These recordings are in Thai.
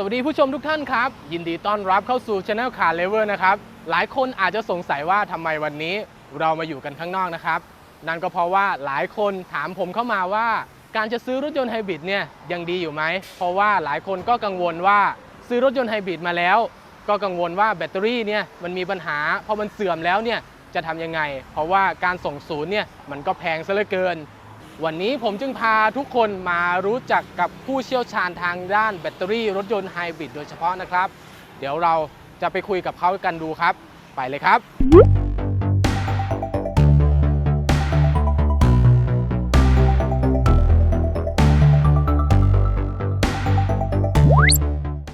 สวัสดีผู้ชมทุกท่านครับ ยินดีต้อนรับเข้าสู่ Channel Car Lever นะครับ หลายคนอาจจะสงสัยว่าทำไมวันนี้เรามาอยู่กันข้างนอกนะครับ นั่นก็เพราะว่าหลายคนถามผมเข้ามาว่า การจะซื้อรถยนต์ไฮบริดเนี่ยยังดีอยู่ไหม เพราะว่าหลายคนก็กังวลว่าซื้อรถยนต์ไฮบริดมาแล้ว ก็กังวลว่าแบตเตอรี่เนี่ยมันมีปัญหาพอมันเสื่อมแล้วเนี่ยจะทำยังไง เพราะว่าการส่งศูนย์เนี่ยมันก็แพงซะเหลือเกิน วันนี้ผมจึงพาทุกคนมารู้จักกับผู้เชี่ยวชาญทางด้านแบตเตอรี่รถยนต์ไฮบริดโดยเฉพาะนะครับ เดี๋ยวเราจะไปคุยกับเขากันดูครับ ไปเลยครับ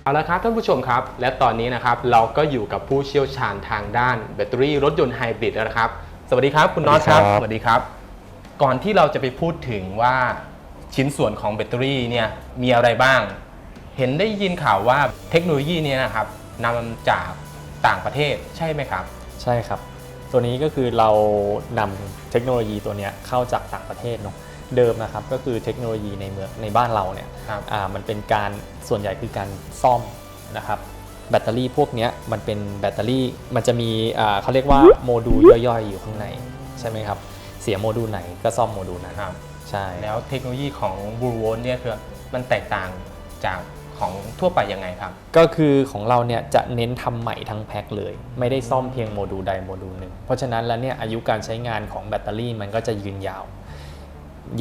เอาละครับท่านผู้ชมครับ และตอนนี้นะครับเราก็อยู่กับผู้เชี่ยวชาญทางด้านแบตเตอรี่รถยนต์ไฮบริดแล้วนะครับ สวัสดีครับคุณน็อตครับ สวัสดีครับสวัสดีครับ ก่อนที่เราจะไปพูดถึงว่าชิ้นส่วนของแบตเตอรี่เนี่ยมีอะไรบ้าง เห็นได้ยินข่าวว่าเทคโนโลยีเนี้นะครับนำจากต่างประเทศใช่ไหมครับ ใช่ครับ ตัวนี้ก็คือเรานำเทคโนโลยีตัวเนี้ยเข้าจากต่างประเทศเนาะเดิมนะครับก็คือเทคโนโลยีในเมืองในบ้านเราเนี่ยครับอ่ามันเป็นการส่วนใหญ่คือการซ่อมนะครับแบตเตอรี่พวกเนี้ยมันเป็นแบตเตอรี่มันจะมีอ่าเขาเรียกว่าโมดูลย่อยๆ อยู่ข้างในใช่ไหมครับ เสียโมดูลไหนก็ซ่อมโมดูลนั้นครับใช่แล้วเทคโนโลยีของบูโวนเนี่ยคือมันแตกต่างจากของทั่วไปยังไงครับ ก็คือของเราเนี่ยจะเน้นทำใหม่ทั้งแพ็คเลย ไม่ได้ซ่อมเพียงโมดูลใดโมดูลหนึ่ง เพราะฉะนั้นแล้วเนี่ยอายุการใช้งานของแบตเตอรี่มันก็จะยืนยาว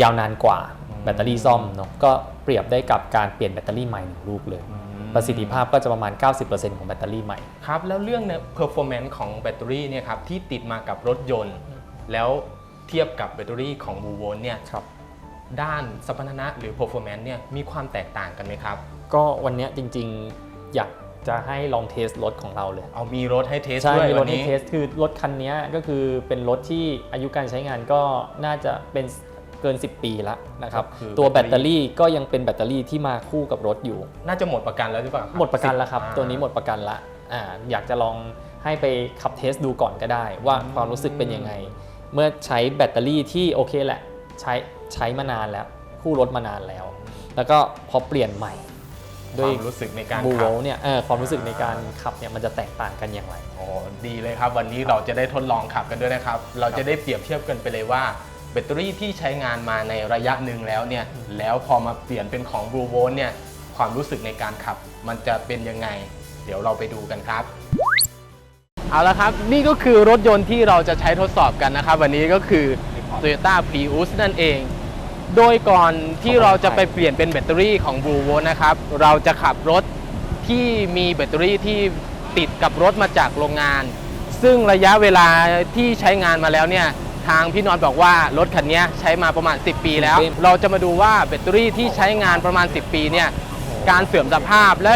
ยาวนานกว่าอืมแบตเตอรี่ซ่อมเนาะก็เปรียบได้กับการเปลี่ยนแบตเตอรี่ใหม่หนึ่งลูกเลย ประสิทธิภาพก็จะประมาณ 90%ของแบตเตอรี่ใหม่ครับแล้วเรื่องเนี่ย performance ของแบตเตอรี่เนี่ยครับที่ติดมากับรถยนต์ แล้วเทียบกับแบตเตอรี่ของบูโวนเนี่ยครับด้านสมรรถนะหรือ performance เนี่ยมีความแตกต่างกันไหมครับ ก็วันเนี้ยจริงๆอยากจะให้ลองเทสรถของเราเลย เอามีรถให้เทสใช่ด้วยมีรวัถนให้นี้ เทสคือรถคันนี้ก็คือเป็นรถที่อายุการใช้งานก็น่าจะเป็นเกิน 10 ปีแล้วนะครับคือ ตัวแบแบตตเตเตออรี่รี่ก็ยังเป็นแบตเตอรี่ที่มาคู่กับรถอยู่ น่าจะหมดประกันแล้วหรือเปล่าคบหมดประกันแล้วครับอ่าตัวนี้หมดประกันละอ่าอยากจะลองให้ไปขับเทสดูก่อนก็ได้ ว่าอืมความรู้สึกเป็นยังไง เมื่อใช้แบตเตอรี่ที่โอเคแหละ ใช้ใช้มานานแล้วคู่รถมานานแล้ว แล้วก็พอเปลี่ยนใหม่คด้วยวามรู้สึกในการบูขัโวบเนี่ยเออความรู้สึกในการขับเนี่ยมันจะแตกต่างกันอย่างไรอ๋อดีเลยครับ วันนี้เราจะได้ทดลองขับกันด้วยนะครับ เราจะได้เปรียบเทียบกันไปเลยว่าแบตเตอรี่ที่ใช้งานมาในระยะหนึ่งแล้วเนี่ยแล้วพอมาเปลี่ยนเป็นของ Blue Volt เนี่ยความรู้สึกในการขับ มันจะเป็นยังไง เดี๋ยวเราไปดูกันครับ เอาละครับ นี่ก็คือรถยนต์ที่เราจะใช้ทดสอบกันนะครับ วันนี้ก็คือ Toyota Prius นั่นเอง โดยก่อนที่เราจะไปเปลี่ยนเป็นแบตเตอรี่ของ Blue Volt นะครับ เราจะขับรถที่มีแบตเตอรี่ที่ติดกับรถมาจากโรงงาน ซึ่งระยะเวลาที่ใช้งานมาแล้วเนี่ยทางพี่นอนบอกว่ารถคันนี้ใช้มาประมาณ 10 ปีแล้ว10ปีเราจะมาดูว่าแบตเตอรี่ที่ใช้งานประมาณ 10 ปีเนี่ยการเสื่อมสภาพและ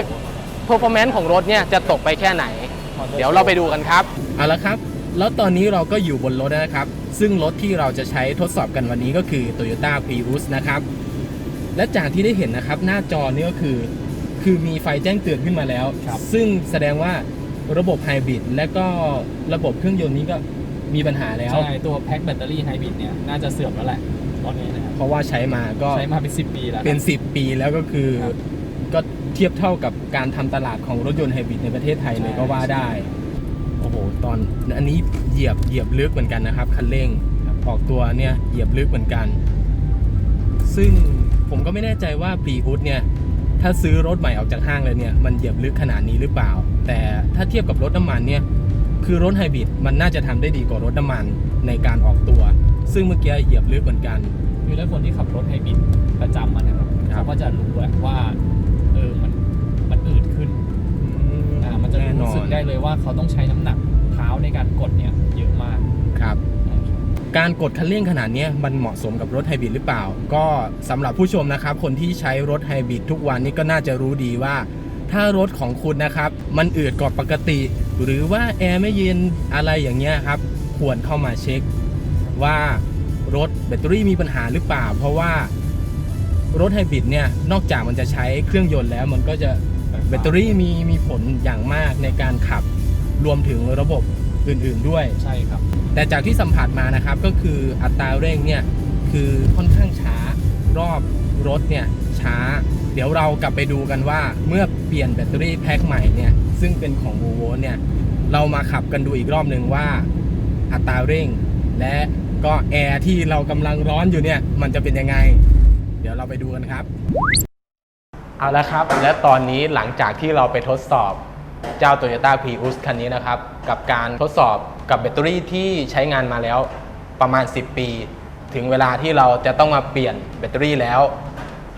performance ของรถเนี่ยจะตกไปแค่ไหน เดี๋ยวเราไปดูกันครับเอาละครับ แล้วตอนนี้เราก็อยู่บนรถแล้วนะครับ ซึ่งรถที่เราจะใช้ทดสอบกันวันนี้ก็คือ Toyota Prius นะครับ และจากที่ได้เห็นนะครับหน้าจอนี่ก็คือ คือมีไฟแจ้งเตือนขึ้นมาแล้วครับซึ่งแสดงว่าระบบไฮบริดและก็ระบบเครื่องยนต์นี้ก็มีปัญหาแล้ว ใช่ตัวแพ็คแบตเตอรี่ไฮบริดเนี่ยน่าจะเสื่อมแล้วแหละตอนนี้นะครับเพราะว่าใช้มาก็ใช้มาเป็น 10 ปีแล้ว เป็น 10 ปีแล้วก็คือครับก็ เทียบเท่ากับการทำตลาดของรถยนต์ไฮบริดในประเทศไทยเลยใช่ก็ว่าได้ โอ้โห ตอนอันนี้เหยียบเหยียบลึกเหมือนกันนะครับคันเร่งออกตัวเนี่ยเหยียบลึกเหมือนกัน ซึ่งผมก็ไม่แน่ใจว่าปรีอุสเนี่ยถ้าซื้อรถใหม่ออกจากห้างเลยเนี่ยมันเหยียบลึกขนาดนี้หรือเปล่า แต่ถ้าเทียบกับรถน้ำมันเนี่ยคือรถไฮบริดมันน่าจะทำได้ดีกว่ารถน้ำมันในการออกตัว ซึ่งเมื่อกี้เหยียบลึกเหมือนกันคือแล้วคนที่ขับรถไฮบริดประจำมันนะครับครับเขาก็จะรู้แหละว่า รู้อสึกนได้เลยว่าเขาต้องใช้น้ำหนักเท้าในการกดเนี่ยเยอะมากครับ การกดคันเร่งขนาดเนี้ยมันเหมาะสมกับรถไฮบริดหรือเปล่า ก็สำหรับผู้ชมนะครับ คนที่ใช้รถไฮบริดทุกวันนี้ก็น่าจะรู้ดีว่า ถ้ารถของคุณนะครับ มันอืดกว่าปกติ หรือว่าแอร์ไม่เย็นอะไรอย่างเงี้ยครับ ควรเข้ามาเช็คว่ารถแบตเตอรี่มีปัญหาหรือเปล่า เพราะว่ารถไฮบริดเนี่ยนอกจากมันจะใช้เครื่องยนต์แล้วมันก็จะ แบตเตอรี่มีมีผลอย่างมากในการขับรวมถึงระบบอื่นๆด้วย ใช่ครับ แต่จากที่สัมผัสมานะครับก็คืออัตราเร่งเนี่ยคือค่อนข้างช้ารอบรถเนี่ยช้า เดี๋ยวเรากลับไปดูกันว่าเมื่อเปลี่ยนแบตเตอรี่แพ็คใหม่เนี่ยซึ่งเป็นของ v o v o เนี่ยเรามาขับกันดูอีกรอบหนึ่งว่าอัตราเร่ง และก็แอร์ที่เรากำลังร้อนอยู่เนี่ยมันจะเป็นยังไง เดี๋ยวเราไปดูกันครับ เอาละครับ และตอนนี้หลังจากที่เราไปทดสอบเจ้า Toyota Prius คันนี้นะครับ กับการทดสอบกับแบตเตอรี่ที่ใช้งานมาแล้วประมาณ 10 ปี ถึงเวลาที่เราจะต้องมาเปลี่ยนแบตเตอรี่แล้ว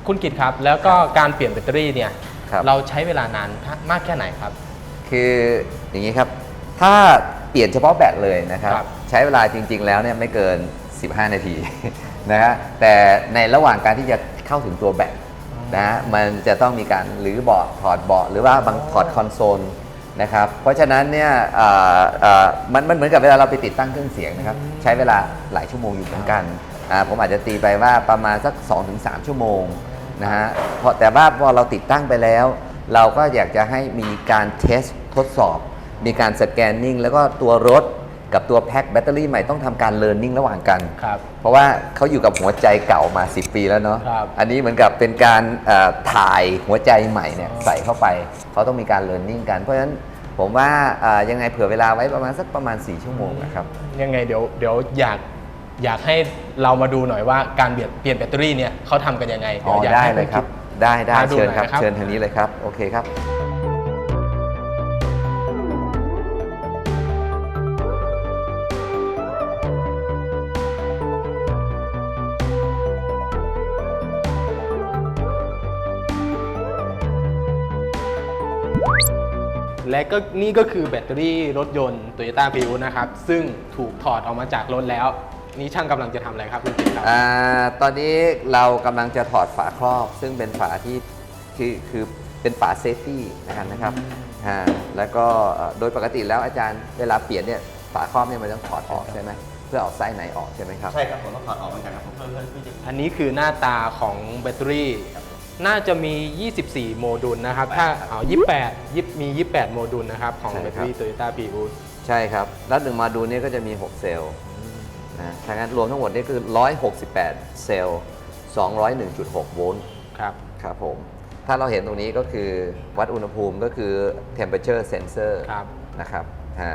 คุณกิตครับ แล้วก็การเปลี่ยนแบตเตอรี่เนี่ยครับเราใช้เวลานานมากแค่ไหนครับ คืออย่างนี้ครับ ถ้าเปลี่ยนเฉพาะแบตเลยนะครับครับใช้เวลาจริง ๆ แล้วเนี่ยไม่เกิน 15 นาทีนะฮะแต่ในระหว่างการที่จะเข้าถึงตัวแบต นะฮะมันจะต้องมีการหรือเบาะถอดเบาะหรือว่าบางถอดคอนโซลนะครับเพราะฉะนั้นเนี่ยเอ่อเอ่อมันมันเหมือนกับเวลาเราไปติดตั้งเครื่องเสียงนะครับใช้เวลาหลายชั่วโมงอยู่เหมือนกันอ่าผมอาจจะตีไปว่าประมาณสัก 2-3 ชั่วโมงนะฮะเพราะแต่ว่าพอเราติดตั้งไปแล้ว เราก็อยากจะให้มีการเทสทดสอบ มีการสแกนนิ่งแล้วก็ตัวรถ กับตัวแพ็คแบตเตอรี่ใหม่ต้องทำการเลิร์นนิ่งระหว่างกัน ครับ เพราะว่าเขาอยู่กับหัวใจเก่ามา 10 ปีแล้วเนาะ ครับอันนี้เหมือนกับเป็นการเอ่อถ่ายหัวใจใหม่เนี่ยใส่เข้าไป เขาต้องมีการเลิร์นนิ่งกัน เพราะฉะนั้นผมว่าเอ่อยังไงเผื่อเวลาไว้ประมาณสักประมาณ 4 ชั่วโมงนะครับ ยังไงเดี๋ยวเดี๋ยวอยากอยากให้เรามาดูหน่อยว่าการเปลี่ยนเปลี่ยนแบตเตอรี่เนี่ยเขาทำกันยังไงอ๋อ วอยากได้ให้เลยครับณกิตได้ได้พาดูเชิญหน่อยครับ นะครับ เชิญทางนี้เลยครับโอเคครับ และก็นี่ก็คือแบตเตอรี่รถยนต์ Toyota Prius นะครับ ซึ่งถูกถอดออกมาจากรถแล้ว นี่ช่างกำลังจะทำอะไรครับคุณกิตครับ อ่าตอนนี้เรากำลังจะถอดฝาครอบ ซึ่งเป็นฝาที่คือคือเป็นฝาเซฟตี้นะครับนะครับอ่าแล้วก็เอ่อโดยปกติแล้วอาจารย์เวลาเปลี่ยนเนี่ยฝาครอบเนี่ยมันต้องถอดออกใช่ไหมเพื่อเอาไส้ในออกใช่ไหมครับ ใช่ครับผมต้องถอดออกเหมือนกันครับผมเพิ่มเพิ่มที่จะอันนี้คือหน้าตาของแบตเตอรี่ น่าจะมี 24 โมดูลนะครับ ถ้าเอา28ยิบมี 28 โมดูลนะครับ ของใช่แบตคเตรัอบรี่ Toyota Prius ใช่ครับ แล้วหนึ่งมาดูเนี่ยก็จะมี 6 เซลล์นะถ้างั้นรวมทั้งหมดนี่คือ 168 เซลล์ 201.6 โวลต์ ครับ ครับผม ถ้าเราเห็นตรงนี้ก็คือวัดอุณหภูมิก็คือ temperature sensor ครับ นะครับอ่า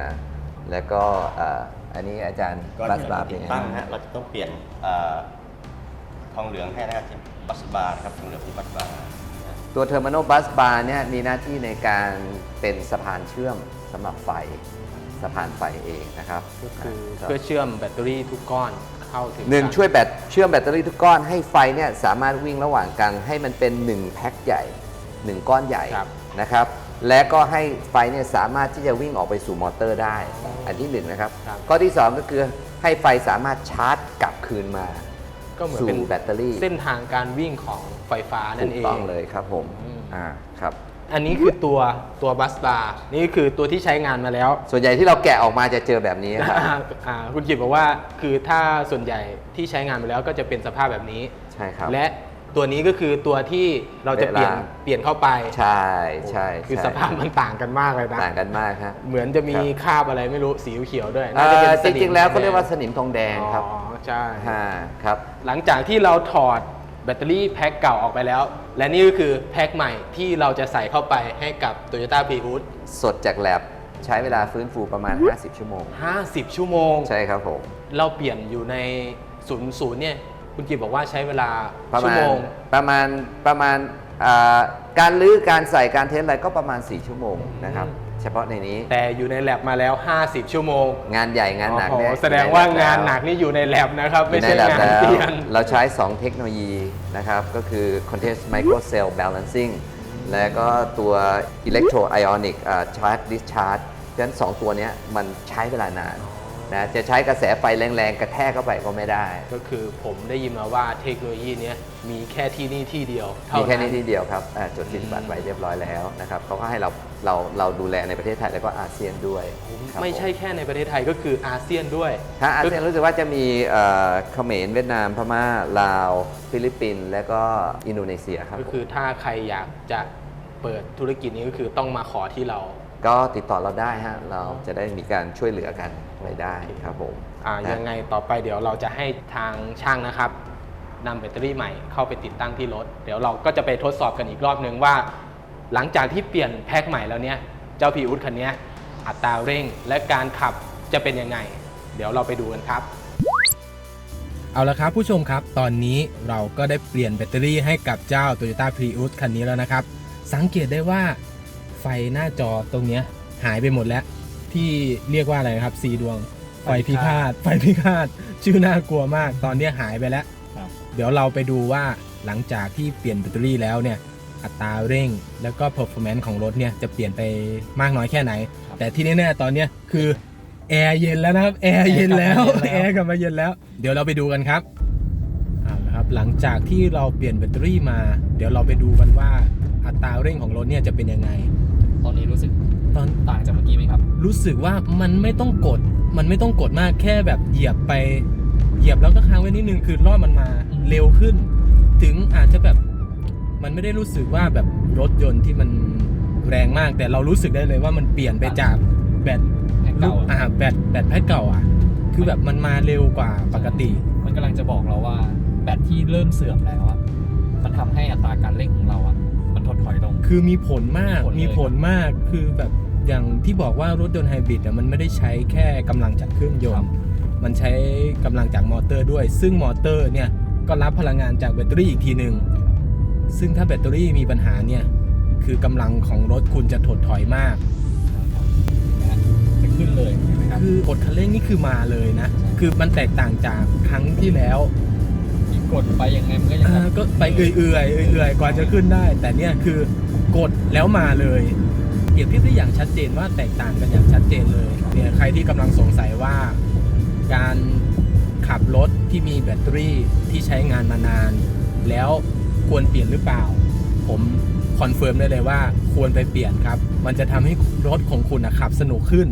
แล้วก็เอ่ออันนี้อาจารย์ก่อนบัสที่บาเราร์ติเป็นดไงตั้งนะฮะ เราจะต้องเปลี่ยนเอ่อ ทองเหลืองให้นะครับที่บัสบาร์นะครับทองเหลืองที่บัสบาร์ตัว terminal bus bar เนี่ยมีหน้าที่ในการเป็นสะพานเชื่อมสำหรับไฟสะพานไฟเองนะครับก็คือรับเพื่อเชื่อมแบตเตอรี่ทุกก้อนเข้าถึงหนึ่งกันช่วยแบตเชื่อมแบตเตอรี่ทุกก้อนให้ไฟเนี่ยสามารถวิ่งระหว่างกันให้มันเป็น 1 แพ็คใหญ่ 1 ก้อนใหญ่ครับนะครับและก็ให้ไฟเนี่ยสามารถที่จะวิ่งออกไปสู่มอเตอร์ได้ อันที่1นะครับครับข้อที่ 2 ก็คือให้ไฟสามารถชาร์จกลับคืนมา ก็เหมือนสู่เป็นแบตเตอรี่ เส้นทางการวิ่งของไฟฟ้านั่ถูนกเอง ต้องเลยครับผมอืม อ่าครับ อันนี้คือตัวตัวบัสบาร์นี่คือตัวที่ใช้งานมาแล้ว ส่วนใหญ่ที่เราแกะออกมาจะเจอแบบนี้ครับ อ่าคุณกิตบอกว่าคือถ้าส่วนใหญ่ที่ใช้งานไปแล้วก็จะเป็นสภาพแบบนี้ ใช่ครับ และ ตัวนี้ก็คือตัวที่เราจะเปลี่ยนเวลา เปลี่ยนเข้าไปใช่ใช่คือใช่สภาพมันต่างกันมากเลยนะ ต่างกันมากครับเหมือนจะมีครับ คราบอะไรไม่รู้สีเขียวด้วยเอ่น่าจะเป็นอสจนิมริงๆแล้วเขาเรียกว่าสนิมทองแดงครับอ๋อใช่ ฮ่าครับ หลังจากที่เราถอดแบตเตอรี่แพ็คเก่าออกไปแล้ว และนี่ก็คือแพ็คใหม่ที่เราจะใส่เข้าไปให้กับ Toyota Prius สดจากแลบใช้เวลาฟื้นฟูประมาณ 50 ชั่วโมง 50 ชั่วโมง ใช่ครับผม เราเปลี่ยนอยู่ในศูนย์ศูนย์เนี่ย คุณกิตบอกว่าใช้เวลาประชั่วมาณโมงประมาณประมาณอ่าการลื้อการใส่การเทสอะไรก็ประมาณ 4 ชั่วโมงนะครับ เฉพาะในนี้แต่อยู่ในแลบมาแล้ว 50 ชั่วโมงงานใหญ่งานหนักโอ้โเนี่ยแสดงว่างานหนักนี่อยู่ในแลบนะครับ อไม่ยู่ในใช่แลบงานแล้วเปลี่ยน เราใช้ 2 เทคโนโลยีนะครับ ก็คือ Continuous Micro Cell Balancing และก็ตัว Electro Ionic อ่า Charge Discharge ฉะนั้น 2 ตัวเนี้ยมันใช้เวลานาน นะจะใช้กระแสไฟแรงๆ กระแทกเข้าไปก็ไม่ได้ ก็คือผมได้ยินมาว่าเทคโนโลยีเนี้ยมีแค่ที่นี่ที่เดียวเท่ามีนั้นแค่นี้ที่เดียวครับอ่าจดสิทธิบัตรไว้เรียบร้อยแล้วนะครับเขาก็ให้เราเราเราดูแลในประเทศไทยแล้วก็อาเซียนด้วยครับไม่ใช่ผแค่ในประเทศไทยก็คืออาเซียนด้วยถ้าอาเซียนรู้สึกว่าจะมีเอ่อเขมรเวียดนามพม่าลาว ฟิลิปปินส์และก็อินโดนีเซียครับก็คือถ้าใครอยากจะเปิดธุรกิจนี้ก็คือต้องมาขอที่เรา ก็ติดต่อเราได้ฮะเราจะได้มีการช่วยเหลือกัน ไปได้ครับผมอ่านะยังไงต่อไปเดี๋ยวเราจะให้ทางช่างนะครับนำแบตเตอรี่ใหม่เข้าไปติดตั้งที่รถ เดี๋ยวเราก็จะไปทดสอบกันอีกรอบหนึ่งว่า หลังจากที่เปลี่ยนแพ็คใหม่แล้วเนี่ยเจ้าพีอุดคันเนี้ยอัตราเร่งและการขับจะเป็นยังไง เดี๋ยวเราไปดูกันครับ เอาละครับผู้ชมครับ ตอนนี้เราก็ได้เปลี่ยนแบตเตอรี่ให้กับเจ้า Toyota Prius คันนี้แล้วนะครับ สังเกตได้ว่าไฟหน้าจอตรงเนี้ยหายไปหมดแล้ว ที่เรียกว่าอะไรนะครับสีดวงไฟพิฆาตไฟพิฆาตชื่อน่ากลัวมาก ตอนเนี้ยหายไปแล้ว ครับ เดี๋ยวเราไปดูว่าหลังจากที่เปลี่ยนแบตเตอรี่แล้วเนี่ยอัตราเร่งแล้วก็ performance ของรถเนี่ยจะเปลี่ยนไปมากน้อยแค่ไหนแต่ที่แน่ๆตอนเนี้ยคือแอร์เย็นแล้วนะครับแอร์เย็นแล้วแอร์กลับมาเย็นแล้ว เดี๋ยวเราไปดูกันครับเอาละครับหลังจากที่เราเปลี่ยนแบตเตอรี่มา เดี๋ยวเราไปดูกันว่าอัตราเร่งของรถเนี่ยจะเป็นยังไง ตอนนี้รู้สึก ตอนต่างจากเมื่อกี้ไหมครับ รู้สึกว่ามันไม่ต้องกด มันไม่ต้องกดมากแค่แบบเหยียบไป เหยียบแล้วก็ค้างไว้นิดนึงคือรอบมันมาอืมเร็วขึ้น ถึงอาจจะแบบมันไม่ได้รู้สึกว่าแบบรถยนต์ที่มันแรงมาก แต่เรารู้สึกได้เลยว่ามันเปลี่ยนไปจากแบตแพ็คเก่าอ่าแบตแบตแพ็คเก่าอะ คือแบบมันมาเร็วกว่าปกติ มันกำลังจะบอกเราว่าแบตที่เริ่มเสื่อมแล้วอะมันทำให้อัตราการเร่งของเราอะมันถดถอยลง คือมีผลมากผลเลย มีผลมาก คือแบบ อย่างที่บอกว่ารถยนต์ไฮบริดอะมันไม่ได้ใช้แค่กำลังจากเครื่องยนต์ มันใช้กำลังจากมอเตอร์ด้วย ซึ่งมอเตอร์เนี่ยก็รับพลังงานจากแบตเตอรี่อีกทีหนึ่งซึ่งถ้าแบตเตอรี่มีปัญหาเนี่ยคือกำลังของรถคุณจะถดถอยมากนะฮะจะขึ้นเลยใช่ไหมครับคือกดคันเร่งนี่คือมาเลยนะ คือมันแตกต่างจากครั้งที่แล้วที่กดไปยังไงมันก็ยังอ่าแบบก็ไปเอื่อยๆเอื่อยๆกว่าจะขึ้นได้ แต่เนี่ยคือกดแล้วมาเลย เปรียบเทียบได้อย่างชัดเจนว่าแตกต่างกันอย่างชัดเจนเลยเนี่ยใครที่กำลังสงสัยว่าการขับรถที่มีแบตเตอรี่ที่ใช้งานมานาน แล้วควรเปลี่ยนหรือเปล่า ผมคอนเฟิร์มได้เลยว่าควรไปเปลี่ยนครับ มันจะทำให้รถของคุณนะขับสนุกขึ้น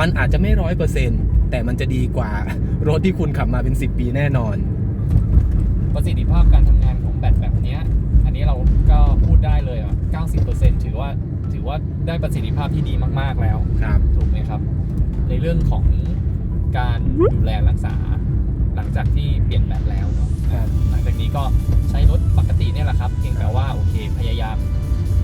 มันอาจจะไม่ร้อยเปอร์เซ็นต์แต่มันจะดีกว่ารถที่คุณขับมาเป็น 10 ปีแน่นอน ประสิทธิภาพการทำงานของแบตแบบเนี้ยอันนี้เราก็พูดได้เลยอะ90%ถือว่าถือ ว่าได้ประสิทธิภาพที่ดีมาก ๆแล้วครับถูกไหมครับ ในเรื่องของการดูแลรักษา หลังจากที่เปลี่ยนแบตแล้วเนาะครับหลังจากนี้ก็ใช้รถปกติเนี่ยแหละครับเพียงแต่ว่าโอเคพยายาม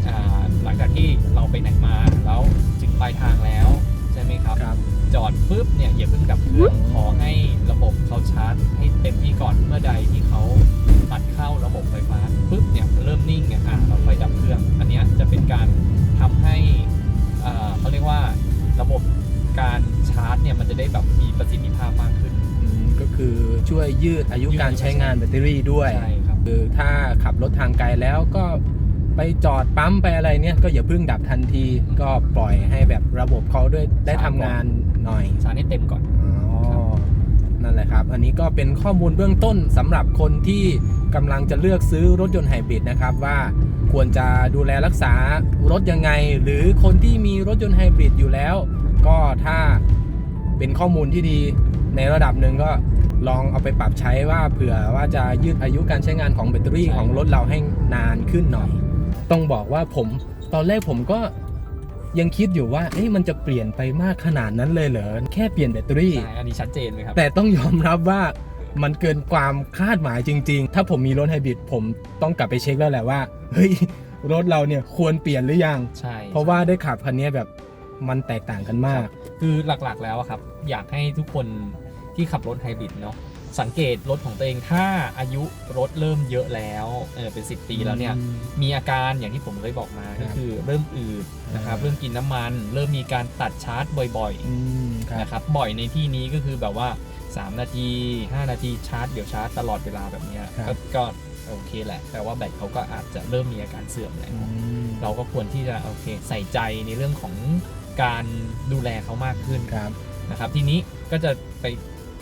อ่าหลังจากที่เราไปไหนมาแล้วถึงปลายทางแล้วใช่ไหมครับครับจอดปุ๊บเนี่ยอย่าเพิ่งดับเครื่องขอให้ระบบเขาชาร์จให้เต็มที่ก่อนเมื่อใดที่เขาตัดเข้าระบบไฟฟ้าปุ๊บเนี่ยเริ่มนิ่งเนี่ย ยยืดอายุยืดการใช้งานแบตเตอรี่ด้วยใช่ครับ คือถ้าขับรถทางไกลแล้วก็ไปจอดปั๊มไปอะไรเนี่ยก็อย่าเพิ่งดับทันที ก็ปล่อยให้แบบระบบเขาด้วยได้ทำงานหน่อยชาร์จให้เต็มก่อน อ๋อ นั่นแหละครับ อันนี้ก็เป็นข้อมูลเบื้องต้นสำหรับคนที่กำลังจะเลือกซื้อรถยนต์ไฮบริดนะครับ ว่าควรจะดูแลรักษารถยังไง หรือคนที่มีรถยนต์ไฮบริดอยู่แล้ว ก็ถ้าเป็นข้อมูลที่ดี ในระดับหนึ่งก็ลองเอาไปปรับใช้ว่าเผื่อว่าจะยืดอายุการใช้งานของแบตเตอรี่ใช่ของรถเราให้นานขึ้นหน่อย ต้องบอกว่าผมตอนแรกผมก็ยังคิดอยู่ว่าเอ๊ะมันจะเปลี่ยนไปมากขนาดนั้นเลยเหรอ แค่เปลี่ยนแบตเตอรี่ ใช่อันนี้ชัดเจนไหมครับ แต่ต้องยอมรับว่ามันเกินความคาดหมายจริง ๆ ถ้าผมมีรถไฮบริดผมต้องกลับไปเช็คแล้วแหละว่า เฮ้ย รถเราเนี่ยควรเปลี่ยนหรือยัง ใช่เพราะว่าได้ขับคันนี้แบบมันแตกต่างกันมาก คือหลักๆแล้วอะครับ อยากให้ทุกคน ที่ขับรถไฮบริดเนาะสังเกตรถของตัวเองถ้าอายุรถเริ่มเยอะแล้วเออเป็น10ปีแล้วเนี่ยอืมมีอาการอย่างที่ผมเคยบอกมาครับก็คือเริ่มอืดนะครับอ่าเริ่มกินน้ำมัน เริ่มมีการตัดชาร์จบ่อยอืมคๆรับนะครับบ่อยในที่นี้ก็คือแบบว่า 3 นาที 5 นาทีชาร์จเดี๋ยวชาร์จตลอดเวลาแบบเนี้ยครับก็ก็โอเคแหละแต่ว่าแบตเขาก็อาจจะเริ่มมีอาการเสื่อมแล้วอืมเราก็ควรที่จะโอเคใส่ใจในเรื่องของการดูแลเขามากขึ้นครับนะครับ ทีนี้ก็จะไป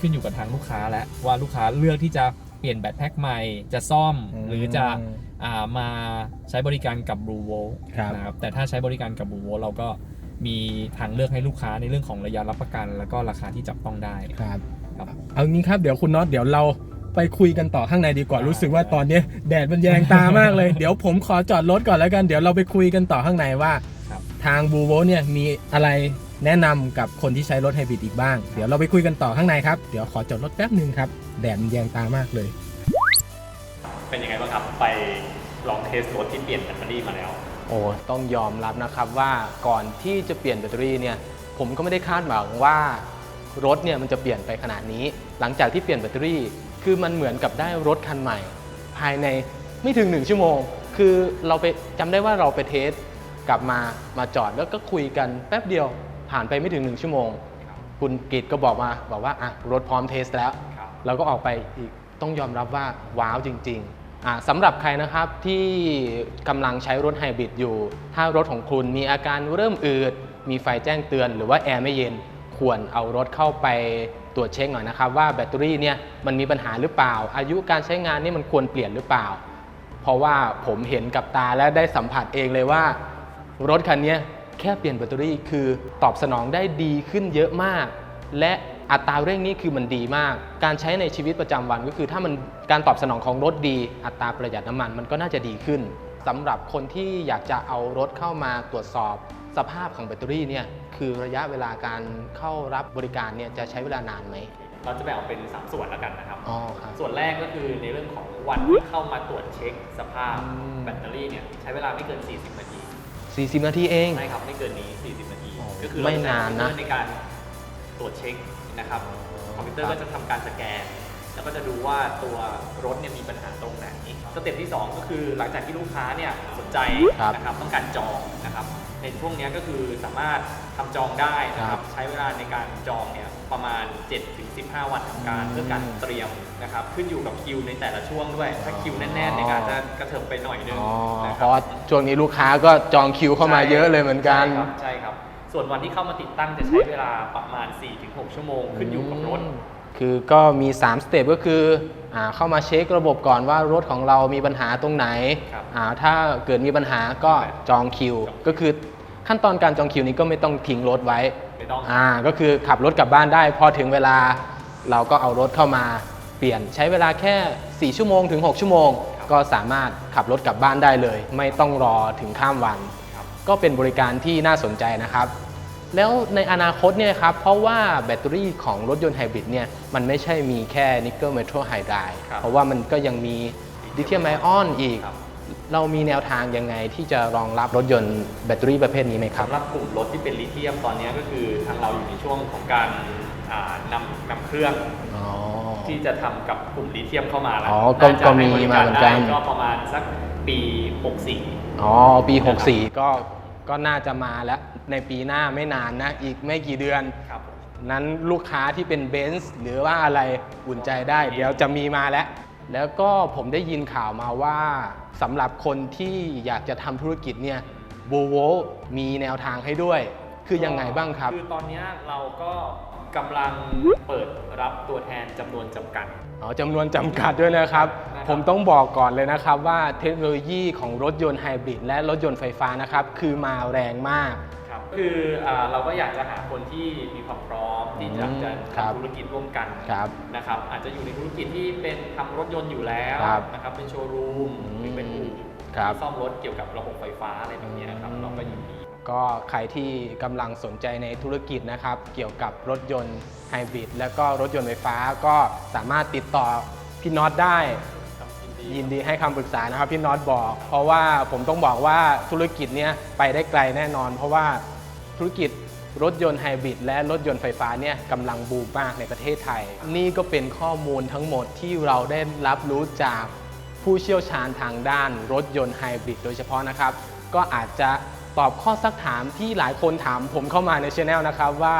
ขึ้นอยู่กับทางลูกค้าแล้วว่าลูกค้าเลือกที่จะเปลี่ยนแบตแพ็คใหม่จะซ่อมอืมหรือจะอ่ามาใช้บริการกับ Blue v o l ครับนะครับแต่ถ้าใช้บริการกับ Blue v o l เราก็มีทางเลือกให้ลูกค้าในเรื่องของระยะรับประกัน แล้วก็ราคาที่จับต้องได้ครับครับเอางี้ครับเดี๋ยวคุณน็อตเดี๋ยวเราไปคุยกันต่อข้างในดีกว่าได้รู้สึกว่าตอนนี้แดดมันแยงตามากเลย เดี๋ยวผมขอจอดรถก่อนแล้วกันเดี๋ยวเราไปคุยกันต่อข้างในว่าครับทางบูโวเนี่ยมีอะไร แนะนำกับคนที่ใช้รถไฮบริดอีกบ้าง เดี๋ยวเราไปคุยกันต่อข้างในครับ เดี๋ยวขอจอดรถแป๊บหนึ่งครับ แดดมันแยงตามากเลยครับ ไปลองเทสรถที่เปลี่ยนแบตเตอรี่มาแล้ว โอ้ต้องยอมรับนะครับว่าก่อนที่จะเปลี่ยนแบตเตอรี่เนี่ย ผมก็ไม่ได้คาดหวังว่ารถเนี่ยมันจะเปลี่ยนไปขนาดนี้ หลังจากที่เปลี่ยนแบตเตอรี่ คือมันเหมือนกับได้รถคันใหม่ ภายในไม่ถึง 1 ชั่วโมง คือเราไปจำได้ว่าเราไปเทสกลับมามาจอดแล้วก็คุยกันแป๊บเดียว ผ่านไปไม่ถึง1ชั่วโมง คุณกิตก็บอกมาบอกว่าอะรถพร้อมเทสแล้วครับเราก็ออกไปอีกต้องยอมรับว่าว้าวจริงๆอะสำหรับใครนะครับที่กำลังใช้รถไฮบริดอยู่ ถ้ารถของคุณมีอาการเริ่มอืด มีไฟแจ้งเตือน หรือว่าแอร์ไม่เย็นควรเอารถเข้าไปตรวจเช็คหน่อยนะครับ ว่าแบตเตอรี่เนี่ยมันมีปัญหาหรือเปล่า อายุการใช้งานนี่มันควรเปลี่ยนหรือเปล่า เพราะว่าผมเห็นกับตาและได้สัมผัสเองเลยว่า รถคันเนี้ย แค่เปลี่ยนแบตเตอรี่คือตอบสนองได้ดีขึ้นเยอะมาก และอัตราเร่งนี่คือมันดีมาก การใช้ในชีวิตประจำวันก็คือ ถ้ามันการตอบสนองของรถดี อัตราประหยัดน้ำมันมันก็น่าจะดีขึ้นสำหรับคนที่อยากจะเอารถเข้ามาตรวจสอบสภาพของแบตเตอรี่เนี่ยคือระยะเวลาการเข้ารับบริการเนี่ยจะใช้เวลานานไหมเราจะแบ่งออกเป็น 3 ส่วนแล้วกันนะครับอ๋อครับส่วนแรกก็คือในเรื่องของวันที่เข้ามาตรวจเช็คสภาพอืมแบตเตอรี่เนี่ยใช้เวลาไม่เกิน 40 นาที 40 นาทีเอง ใช่ครับไม่เกินนี้ 40 นาทีโอ้ก็คือไม่เราจะใช้นานนะ คอมพิวเตอร์ในการตรวจเช็คนะครับคอมพิวเตอร์ครับก็จะทำการสแกน แล้วก็จะดูว่าตัวรถเนี่ยมีปัญหาตรงไหนสเต็ปที่ 2 ก็คือหลังจากที่ลูกค้าเนี่ยสนใจครับนะครับต้องการจองนะครับ ในช่วงเนี้ยก็คือสามารถทำจองได้นะคครัรับบใช้เวลาในการจองเนี่ยประมาณ 7-15 วันทำการอืมเพื่อการเตรียมนะครับ ขึ้นอยู่กับคิวในแต่ละช่วงด้วย ถ้าคิวแน่นๆในการจะกระเถิบไปหน่อยนึงอ๋อนะเพครับราะว่าช่วงนี้ลูกค้าก็จองคิวเข้ามาเยอะเลยเหมือนกัน ใช่ครับใช่ครับ ส่วนวันที่เข้ามาติดตั้งจะใช้เวลาประมาณ 4-6 ชั่วโมง ขึ้นอยู่กับรถ คือก็มี 3 สเต็ปก็คืออาเข้ามาเช็คระบบก่อนว่ารถของเรามีปัญหาตรงไหนครับอ่าถ้าเกิดมีปัญหาก็จองคิวจองคิว ก็คือขั้นตอนการจองคิวนี้ก็ไม่ต้องทิ้งรถไว้ไม่ต้องอ่าก็คือขับรถกลับบ้านได้ พอถึงเวลาเราก็เอารถเข้ามาเปลี่ยนใช้เวลาแค่ 4 ชั่วโมงถึง 6 ชั่วโมง ก็สามารถขับรถกลับบ้านได้เลย ไม่ต้องรอถึงข้ามวันครับก็เป็นบริการที่น่าสนใจนะครับ แล้วในอนาคตเนี่ยครับเพราะว่าแบตเตอรี่ของรถยนต์ไฮบริดเนี่ยมันไม่ใช่มีแค่นิกเกิลเมทัลไฮไดร์ครับเพราะว่ามันก็ยังมีลิเธียมไอออนอีกครับเรามีแนวทางยังไงที่จะรองรับรถยนต์แบตเตอรี่ประเภทนี้ไหมครับสำหรับกลุ่มรถที่เป็นลิเธียมตอนนี้ก็คือทางเราอยู่ในช่วงของการอ่านำนำเครื่องอ๋อที่จะทำกับกลุ่มลิเธียมเข้ามาแล้วอ๋อก็น่าจะก็มีให้บริมาเหมือนกันได้ก็ประมาณสักปี 64 อ๋อ ปี 64 ก็ ก็น่าจะมาแล้วในปีหน้าไม่นานนะ อีกไม่กี่เดือน ครับผมนั้นลูกค้าที่เป็นเบนซ์หรือว่าอะไรอุ่นใจได้ เดี๋ยวจะมีมาแล้ว แล้วก็ผมได้ยินข่าวมาว่าสำหรับคนที่อยากจะทำธุรกิจเนี่ยบูโวมีแนวทางให้ด้วย คือยังไงบ้างครับ คือตอนเนี้ยเราก็กำลังเปิดรับตัวแทนจำนวนจำกัด อ๋อจำนวนจำกัดด้วยนะครับนะครับ ผมต้องบอกก่อนเลยนะครับว่าเทคโนโลยีของรถยนต์ไฮบริดและรถยนต์ไฟฟ้านะครับ คือมาแรงมาก ครับคืออ่าเราก็อยากจะหาคนที่มีความพร้อมที่จะอืมจะครับ ทำธุรกิจร่วมกันครับ นะครับ อาจจะอยู่ในธุรกิจที่เป็นทำรถยนต์อยู่แล้วครับนะครับเป็นโชว์รูมอืมหรือเป็นอู่ครับ ที่ซ่อมรถเกี่ยวกับระบบไฟฟ้าอะไรแบบเนี้ยครับอืมเราก็ยินดี ก็ใครที่กำลังสนใจในธุรกิจนะครับ เกี่ยวกับรถยนต์ไฮบริดแล้วก็รถยนต์ไฟฟ้าก็สามารถติดต่อพี่น็อตได้ ยินดีให้คำปรึกษานะครับพี่น็อตบอก เพราะว่าผมต้องบอกว่าธุรกิจเนี้ยไปได้ไกลแน่นอน เพราะว่าธุรกิจรถยนต์ไฮบริดและรถยนต์ไฟฟ้าเนี่ยกำลังบูมมากในประเทศไทย นี่ก็เป็นข้อมูลทั้งหมดที่เราได้รับรู้จากผู้เชี่ยวชาญทางด้านรถยนต์ไฮบริดโดยเฉพาะนะครับ ก็อาจจะ ตอบข้อซักถามที่หลายคนถามผมเข้ามาในช anel นะครับว่า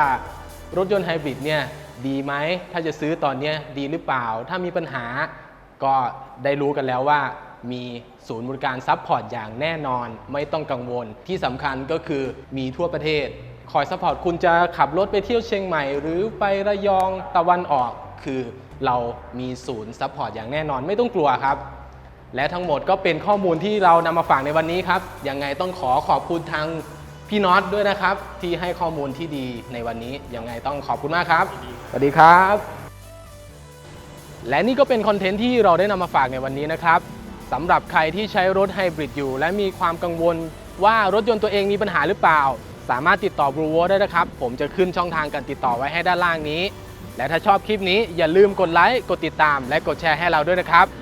รถยนต์ไฮบริดเนี่ยดีไหม ถ้าจะซื้อตอนนี้ดีหรือเปล่า ถ้ามีปัญหาก็ได้รู้กันแล้วว่ามีศูนย์บริการซัพพอร์ตอย่างแน่นอนไม่ต้องกังวล ที่สำคัญก็คือมีทั่วประเทศ คอยซัพพอร์ตคุณจะขับรถไปเที่ยวเชียงใหม่ หรือไประยองตะวันออก คือเรามีศูนย์ซัพพอร์ตอย่างแน่นอนไม่ต้องกลัวครับ และทั้งหมดก็เป็นข้อมูลที่เรานำมาฝากในวันนี้ครับ ยังไงต้องขอขอบคุณทางพี่น็อตด้วยนะครับ ที่ให้ข้อมูลที่ดีในวันนี้ ยังไงต้องขอบคุณมากครับ สวัสดีครับ และนี่ก็เป็นคอนเทนต์ที่เราได้นำมาฝากในวันนี้นะครับสำหรับใครที่ใช้รถไฮบริดอยู่ และมีความกังวลว่ารถยนต์ตัวเองมีปัญหาหรือเปล่า สามารถติดต่อบรูโวได้นะครับ ผมจะขึ้นช่องทางการติดต่อไว้ให้ด้านล่างนี้ และถ้าชอบคลิปนี้อย่าลืมกดไลค์กดติดตาม และกดแชร์ให้เราด้วยนะครับ